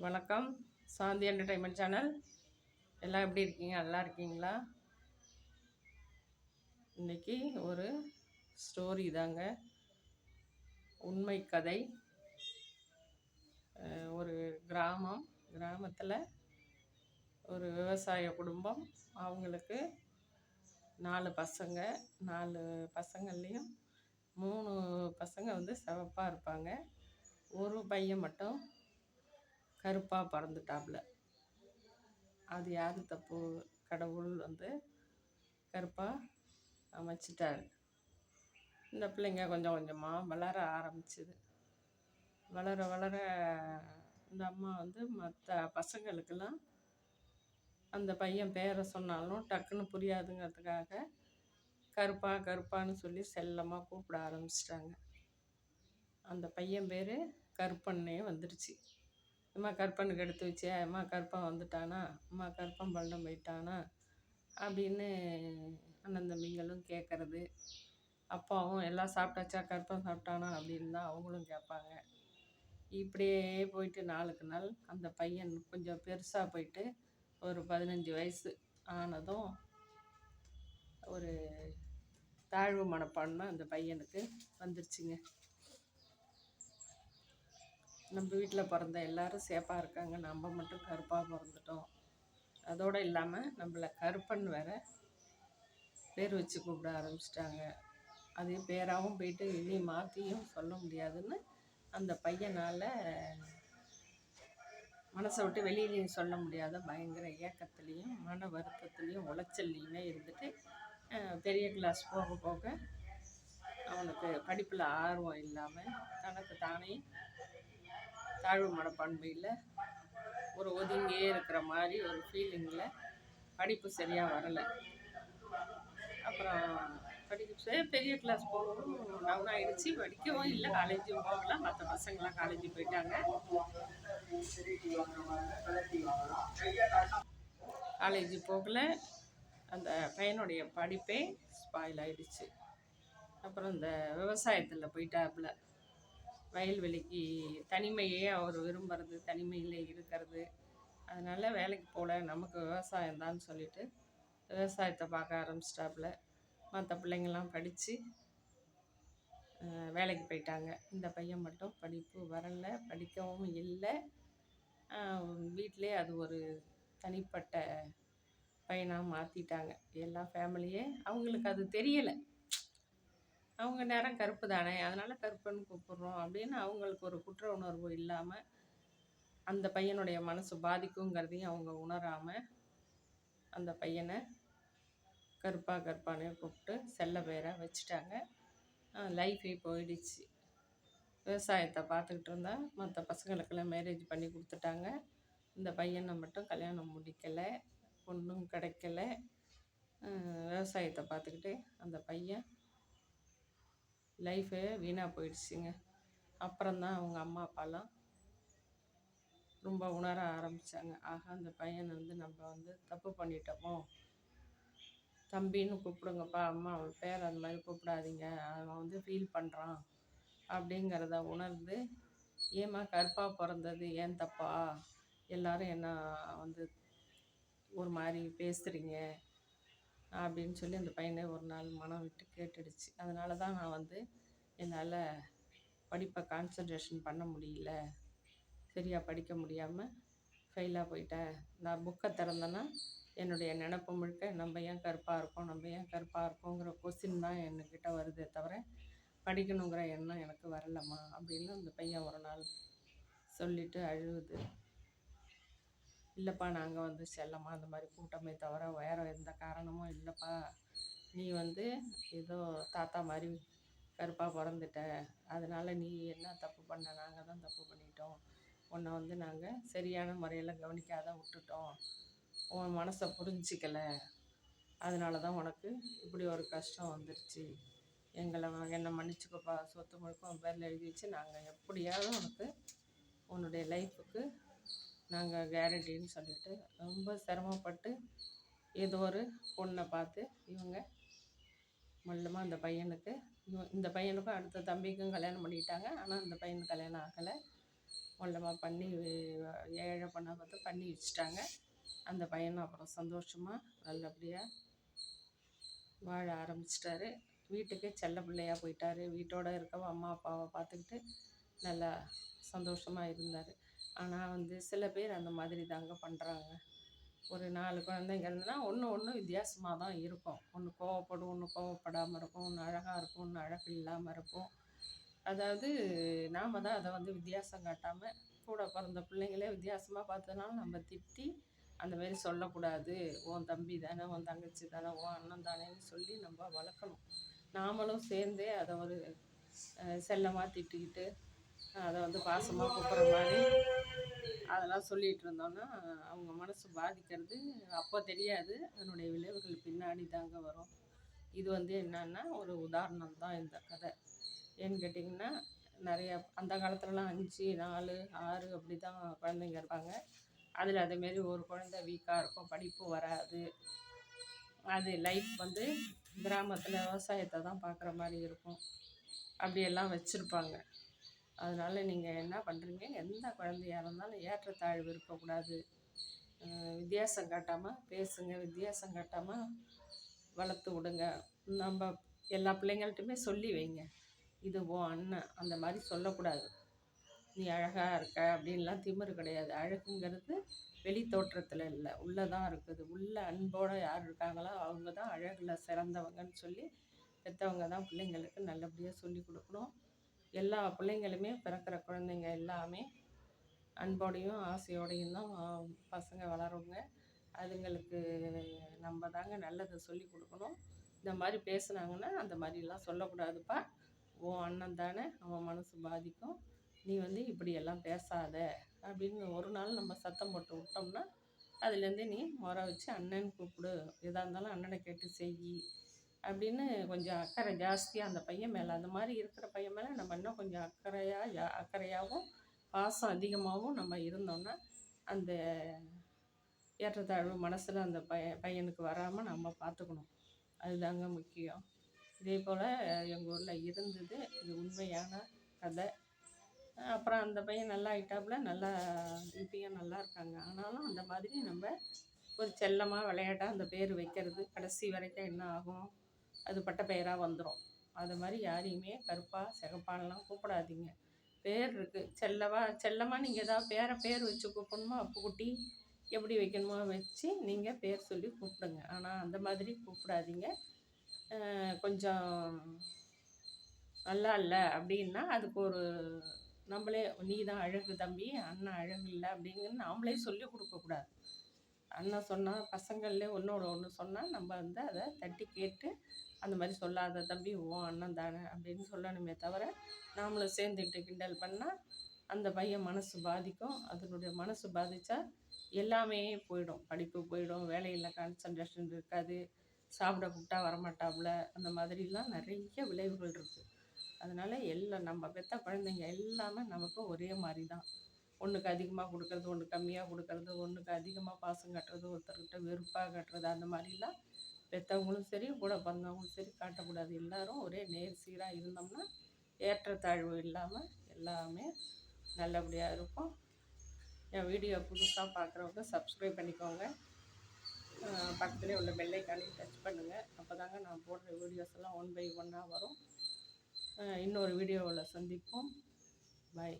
வணக்கம். சாந்தி entertainment channel எல்லாம் எப்படி இருக்கீங்க? நல்லா இருக்கீங்களா? இன்னைக்கு ஒரு ஸ்டோரி தாங்க. உண்மை கதை. ஒரு கிராமம். கிராமத்தில் ஒரு விவசாய குடும்பம். அவங்களுக்கு நாலு பசங்க. நாலு பசங்கள்லேயும் மூணு பசங்க வந்து சிவப்பாக இருப்பாங்க. ஒரு பையன் மட்டும் கருப்பாக பிறந்துட்டாப்புல அது யார் தப்பு? கடவுள் வந்து கருப்பாக அமைச்சிட்டாரு. இந்த பிள்ளைங்க கொஞ்சம் கொஞ்சமாக வளர ஆரம்பிச்சுது. வளர வளர இந்த அம்மா வந்து மற்ற பசங்களுக்கெல்லாம் அந்த பையன் பேரை சொன்னாலும் டக்குன்னு புரியாதுங்கிறதுக்காக கருப்பா கருப்பான்னு சொல்லி செல்லமாக கூப்பிட ஆரம்பிச்சிட்டாங்க. அந்த பையன் பேர் கருப்பண்ணே வந்துடுச்சு அம்மா கருப்பனுக்கு எடுத்து வச்சே அம்மா கருப்பன் வந்துட்டானா அம்மா கருப்பன் பள்ளம் போயிட்டானா அப்படின்னு அண்ணன் தம்பிங்களும் கேட்குறது அப்பாவும் எல்லாம் சாப்பிட்டாச்சா கருப்பன் சாப்பிட்டானா? அப்படின்னு தான் அவங்களும் கேட்பாங்க இப்படியே போயிட்டு நாளுக்கு நாள் அந்த பையன் கொஞ்சம் பெருசாக போயிட்டு ஒரு பதினஞ்சு வயசு ஆனதும் ஒரு தாழ்வு மனப்பான்மை அந்த பையனுக்கு வந்துருச்சுங்க. நம்ம வீட்டில் பிறந்த எல்லாரும் சேப்பாக இருக்காங்க. நம்ம மட்டும் கருப்பாக பிறந்துட்டோம். அதோடு இல்லாமல் நம்மளை கருப்பன் வேற பேர் வச்சு கூப்பிட ஆரம்பிச்சிட்டாங்க. அது பேராகவும் போயிட்டு இனி மாற்றியும் சொல்ல முடியாதுன்னு அந்த பையனால் மனசை விட்டு வெளியிலையும் சொல்ல முடியாத பயங்கர ஏக்கத்துலேயும் மன வருத்தத்துலேயும் உளைச்சல்லையுமே இருந்துட்டு பெரிய கிளாஸ் போக போக அவனுக்கு படிப்பில் ஆர்வம் இல்லாமல் தனக்கு தானே தாழ்வு மனப்பான்மையில் ஒரு ஒதுங்கியே இருக்கிற மாதிரி ஒரு ஃபீலிங்கில் படிப்பு சரியாக வரலை. அப்புறம் படிக்க பெரிய கிளாஸ் போகவும் டவுன் ஆகிடுச்சு படிக்கவும் இல்லை காலேஜும் போகல. மற்ற பசங்களாம் காலேஜ் போயிட்டாங்க. காலேஜ் போகல. அந்த பையனுடைய படிப்பே ஸ்பாயில் ஆயிடுச்சு. அப்புறம் இந்த விவசாயத்தில் போயிட்டாப்புல. வயல்வெளிக்கு தனிமையே அவர் விரும்புறது தனிமையில் இருக்கிறது. அதனால் வேலைக்கு போகல நமக்கு விவசாயம் தான் சொல்லிட்டு விவசாயத்தை பார்க்க ஆரம்பிச்சிட்டாப்புல. மற்ற பிள்ளைங்கள்லாம் படித்து வேலைக்கு போயிட்டாங்க. இந்த பையன் மட்டும் படிப்பு வரல படிக்கவும் இல்லை. வீட்டிலே அது ஒரு தனிப்பட்ட பையனாக மாற்றிட்டாங்க எல்லா ஃபேமிலியே அவங்களுக்கு அது தெரியலை. அவங்க நேரம் கருப்பு தானே? அதனால் கருப்புன்னு கூப்பிட்றோம் அப்படின்னு அவங்களுக்கு ஒரு குற்ற உணர்வு இல்லாமல் அந்த பையனுடைய மனசு பாதிக்குங்கிறதையும் அவங்க உணராமல் அந்த பையனை கருப்பா கருப்பானே கூப்பிட்டு செல்ல பேரை வச்சுட்டாங்க. லைஃபே போயிடுச்சு. விவசாயத்தை பார்த்துக்கிட்டு இருந்தா மற்ற பசங்களுக்கெல்லாம் மேரேஜ் பண்ணி கொடுத்துட்டாங்க. இந்த பையனை மட்டும் கல்யாணம் முடிக்கலை பொண்ணும் கிடைக்கல. விவசாயத்தை பார்த்துக்கிட்டு அந்த பையன் லைஃபே வீணாக போயிடுச்சுங்க. அப்புறம்தான் அவங்க அம்மா அப்பாலாம் ரொம்ப உணர ஆரம்பித்தாங்க ஆக அந்த பையனை வந்து நம்ம வந்து தப்பு பண்ணிட்டோமோ? தம்பின்னு கூப்பிடுங்கப்பா அம்மா அவன் பேர் அந்த மாதிரி கூப்பிடாதீங்க. அவன் வந்து ஃபீல் பண்ணுறான் அப்படிங்கிறத உணர்ந்து ஏம்மா கருப்பாக பிறந்தது ஏன் தப்பா? எல்லாரும் என்ன வந்து ஒரு மாதிரி பேசுகிறீங்க அப்படின்னு சொல்லி அந்த பையனை ஒரு நாள் மனம் விட்டு கேட்டுடுச்சு. அதனால தான் நான் வந்து என்னால் படிப்பை கான்சன்ட்ரேஷன் பண்ண முடியல. சரியாக படிக்க முடியாமல் ஃபெயிலாக போயிட்டேன். நான் புக்கை திறந்தேன்னா என்னுடைய நினப்பு முழுக்க நம்ம ஏன் கருப்பாக இருக்கோம்? நம்ம ஏன் கருப்பாக இருக்கோங்கிற கொஸ்டின் தான் என்கிட்ட வருதே தவிர படிக்கணுங்கிற எண்ணம் எனக்கு வரலம்மா அப்படின்னு அந்த பையன் ஒரு நாள் சொல்லிவிட்டு அழுவுது இல்லைப்பா நாங்கள் வந்து செல்லமாக அந்த மாதிரி கூட்டமே தவிர வேறு எந்த காரணமும் இல்லைப்பா. நீ வந்து ஏதோ தாத்தா மாதிரி கருப்பாக பிறந்துட்ட. அதனால் நீ என்ன தப்பு பண்ண? நாங்கள் தான் தப்பு பண்ணிட்டோம். உன்னை வந்து நாங்கள் சரியான முறையில் கவனிக்காத விட்டுட்டோம். உன் மனசை புரிஞ்சிக்கலை. அதனால தான் உனக்கு இப்படி ஒரு கஷ்டம் வந்துருச்சு. எங்களை என்னை மன்னிச்சுக்கப்பா. சொத்து முழுக்க உன் பேரில் எழுதி வச்சு நாங்கள் எப்படியாவது உனக்கு உன்னுடைய லைஃபுக்கு நாங்கள் கேரண்டின்னு சொல்லிட்டு ரொம்ப சிரமப்பட்டு ஏதோ ஒரு பொண்ணை பார்த்து இவங்க மல்லமாக அந்த பையனுக்கு இந்த பையனுக்கும் அடுத்த தம்பிக்கும் கல்யாணம் பண்ணிட்டாங்க. ஆனால் அந்த பையனுக்கு கல்யாணம் ஆகலை. மொல்லமாக பண்ணி ஏழை பண்ண பார்த்து பண்ணி வச்சுட்டாங்க. அந்த பையனும் அப்புறம் சந்தோஷமாக நல்லபடியாக வாழ ஆரம்பிச்சிட்டாரு. வீட்டுக்கு செல்ல பிள்ளையா போயிட்டார். வீட்டோட இருக்கவும் அம்மா அப்பாவை பார்த்துக்கிட்டு நல்லா சந்தோஷமாக இருந்தார். ஆனால் வந்து சில பேர் அந்த மாதிரி தாங்க பண்ணுறாங்க ஒரு நாலு குழந்தைங்க இருந்ததுன்னா ஒன்று ஒன்று வித்தியாசமாக தான் இருக்கும். ஒன்று கோவப்படும் ஒன்று கோவப்படாமல் இருக்கும். ஒன்று அழகாக இருக்கும் ஒன்று அழகு இல்லாமல் இருக்கும். அதாவது நாம் தான் அதை வந்து வித்தியாசம் காட்டாமல் கூட பிறந்த பிள்ளைங்களே வித்தியாசமாக பார்த்ததுனால நம்ம திட்டி அந்த மாரி சொல்லக்கூடாது. உன் தம்பி தானே உன் தங்கச்சி தானே உன் அண்ணன் தானேன்னு சொல்லி நம்ம வளர்க்கணும். நாமளும் சேர்ந்தே அதை ஒரு செல்லமாக திட்டிக்கிட்டு அதை வந்து பாசமாக கூப்பிட்ற மாதிரி அதெல்லாம் சொல்லிகிட்டு இருந்தோன்னா அவங்க மனசு பாதிக்கிறது அப்போ தெரியாது. அதனுடைய விளைவுகள் பின்னாடி தாங்க வரும். இது வந்து என்னன்னா ஒரு உதாரணம் தான் இந்த கதை. ஏன்னு கேட்டிங்கன்னா நிறைய அந்த காலத்துலலாம் அஞ்சு நாலு ஆறு அப்படி தான் குழந்தைங்க இருப்பாங்க. அதில் அதேமாரி ஒரு குழந்த வீக்காக இருக்கும் படிப்பு வராது. அது லைஃப் வந்து கிராமத்தில் விவசாயத்தை தான் பார்க்குற மாதிரி இருக்கும். அப்படியெல்லாம் வச்சுருப்பாங்க. அதனால் நீங்கள் என்ன பண்ணுறீங்க எந்த குழந்தையாக இருந்தாலும் ஏற்றத்தாழ்வு இருக்கக்கூடாது. வித்தியாசம் காட்டாமல் பேசுங்க வித்தியாசம் காட்டாமல் வளர்த்து விடுங்க. நம்ம எல்லா பிள்ளைங்கள்ட்டுமே சொல்லி வைங்க. இது ஓ அண்ணன் அந்த மாதிரி சொல்லக்கூடாது. நீ அழகாக இருக்க அப்படின்லாம் திமிரு கிடையாது. அழகுங்கிறது வெளி தோற்றத்தில் இல்லை. உள்ளே தான் இருக்குது. உள்ள அன்போடு யார் இருக்காங்களோ அவங்க தான் அழகில் சிறந்தவங்கன்னு சொல்லி பெற்றவங்க தான் பிள்ளைங்களுக்கு நல்லபடியாக சொல்லி கொடுக்கணும். எல்லா பிள்ளைங்களுமே பிறக்கிற குழந்தைங்க எல்லாமே அன்போடையும் ஆசையோடையும் தான் பசங்க வளருங்க. அதுங்களுக்கு நம்ம தாங்க நல்லதை சொல்லி கொடுக்கணும். இந்த மாதிரி பேசுனாங்கன்னா அந்த மாதிரிலாம் சொல்லக்கூடாதுப்பா. உன் அண்ணன் தானே அவன் மனசு பாதிக்கும். நீ வந்து இப்படியெல்லாம் பேசாத. அப்படின்னு ஒரு நாள் நம்ம சத்தம் போட்டு விட்டோம்னா அதுலேருந்தே நீ முறை வச்சு அண்ணன் கூப்பிடு எதாக இருந்தாலும் அண்ணனை கேட்டு செய். அப்படின்னு கொஞ்சம் அக்கறை ஜாஸ்தியாக அந்த பையன் மேலே அந்த மாதிரி இருக்கிற பையன் மேலே நம்ம இன்னும் கொஞ்சம் அக்கறையாக ஜா அக்கறையாகவும் பாசம் அதிகமாகவும் நம்ம இருந்தோம்னா அந்த ஏற்றத்தாழ்வு மனசில் அந்த பைய பையனுக்கு வராமல் நம்ம பார்த்துக்கணும் அதுதாங்க முக்கியம். இதே போல் எங்கள் ஊரில் இருந்தது. இது உண்மையான கதை. அப்புறம் அந்த பையன் நல்லா ஆயிட்டாப்புல நல்லா இப்பயும் நல்லா இருக்காங்க. ஆனாலும் அந்த மாதிரி நம்ம ஒரு செல்லமாக விளையாட்டாக அந்த பேர் வைக்கிறது கடைசி வரைக்கும் என்ன ஆகும்? அது பட்ட பெயராக வந்துடும் அது மாதிரி யாரையுமே கருப்பாக சிகப்பானலாம் கூப்பிடாதீங்க. பேர் இருக்குது செல்லவா செல்லமாக நீங்கள் ஏதாவது பேரை பேர் வச்சு கூப்பிடணுமோ? அப்புக்குட்டி எப்படி வைக்கணுமோ வச்சு நீங்கள் பேர் சொல்லி கூப்பிடுங்க. ஆனால் அந்த மாதிரி கூப்பிடாதீங்க. கொஞ்சம் நல்லா இல்லை அப்படின்னா அதுக்கு ஒரு நம்மளே நீ தான் அழகு தம்பி அண்ணன் அழகு இல்லை அப்படிங்கன்னு நாமளே சொல்லி கொடுக்கக்கூடாது. அண்ணன் சொன்னால் பசங்கள்லேயே ஒன்றோட ஒன்று சொன்னால் நம்ம வந்து அதை தட்டி கேட்டு அந்த மாதிரி சொல்லாத தம்பி ஓ அண்ணன் தானே அப்படின்னு சொல்லணுமே தவிர நாமளும் சேர்ந்துக்கிட்டு கிண்டல் பண்ணால் அந்த பையன் மனசு பாதிக்கும். அதனுடைய மனசு பாதித்தா எல்லாமே போயிடும். படிப்பு போயிடும் வேலையில் கான்சன்ட்ரேஷன் இருக்காது சாப்பிட கூப்பிட்டா வரமாட்டாப்புல அந்த மாதிரிலாம் நிறைய விளைவுகள் இருக்குது அதனால் எல்லாம் நம்ம பெற்ற குழந்தைங்க எல்லாமே நமக்கு ஒரே மாதிரி தான் ஒன்றுக்கு அதிகமாக கொடுக்கறது ஒன்று கம்மியாக கொடுக்கறது ஒன்றுக்கு அதிகமாக பாசம் கட்டுறது ஒருத்தர்கிட்ட வெறுப்பாக கட்டுறது அந்த மாதிரிலாம் பெற்றவங்களும் சரி கூட பிறந்தவங்களும் சரி காட்டக்கூடாது. எல்லோரும் ஒரே நேர் சீராக இருந்தோம்னா ஏற்றத்தாழ்வு இல்லாமல் எல்லாமே நல்லபடியாக இருக்கும் என் வீடியோ புதுசாக பார்க்குறவங்க சப்ஸ்கிரைப் பண்ணிக்கோங்க. பக்கத்துலேயே உள்ள பெல்லைக்கானே டச் பண்ணுங்கள் அப்போ தாங்க நான் போடுற வீடியோஸ் எல்லாம் ஒன் பை ஒன்னாக வரும். இன்னொரு வீடியோவில் சந்திப்போம். பாய்